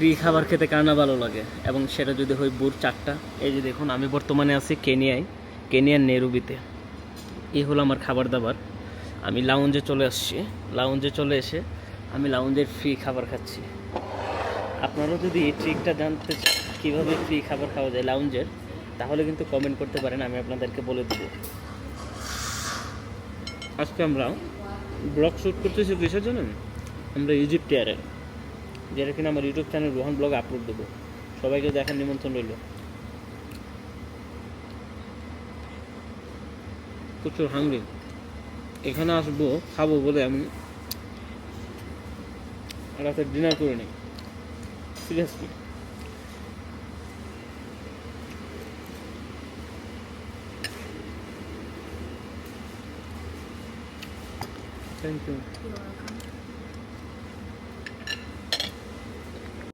Free খাবার খেতে কার না ভালো লাগে? এবং সেটা যদি হয় বুর চারটা। এই যে দেখুন, আমি বর্তমানে আছি কেনিয়ায়, কেনিয়ার নেরুবিতে। এই হলো আমার খাবার দাবার। আমি লাউঞ্জে চলে আসছি। লাউঞ্জে চলে এসে আমি লাউঞ্জের ফ্রি খাবার খাচ্ছি। আপনারাও যদি এই ট্রিকটা জানতে কীভাবে ফ্রি খাবার খাওয়া যায় লাউঞ্জের তাহলে কিন্তু কমেন্ট করতে পারেন, আমি আপনাদেরকে বলে দেবো। আজকে আমরা ব্লগ শ্যুট করতেছি কিসের জানেন আমরা ইজিপ্ট এয়ারের যেটা কিনা আমার YouTube channel Rohan blog upload দেবো। সবাইকে দেখার নিমন্ত্রণ রইল। প্রচুর হাঙ্গি এখানে আসব, খাব বলে আমি। রাতে ডিনার করে নিই। Seriously You're welcome.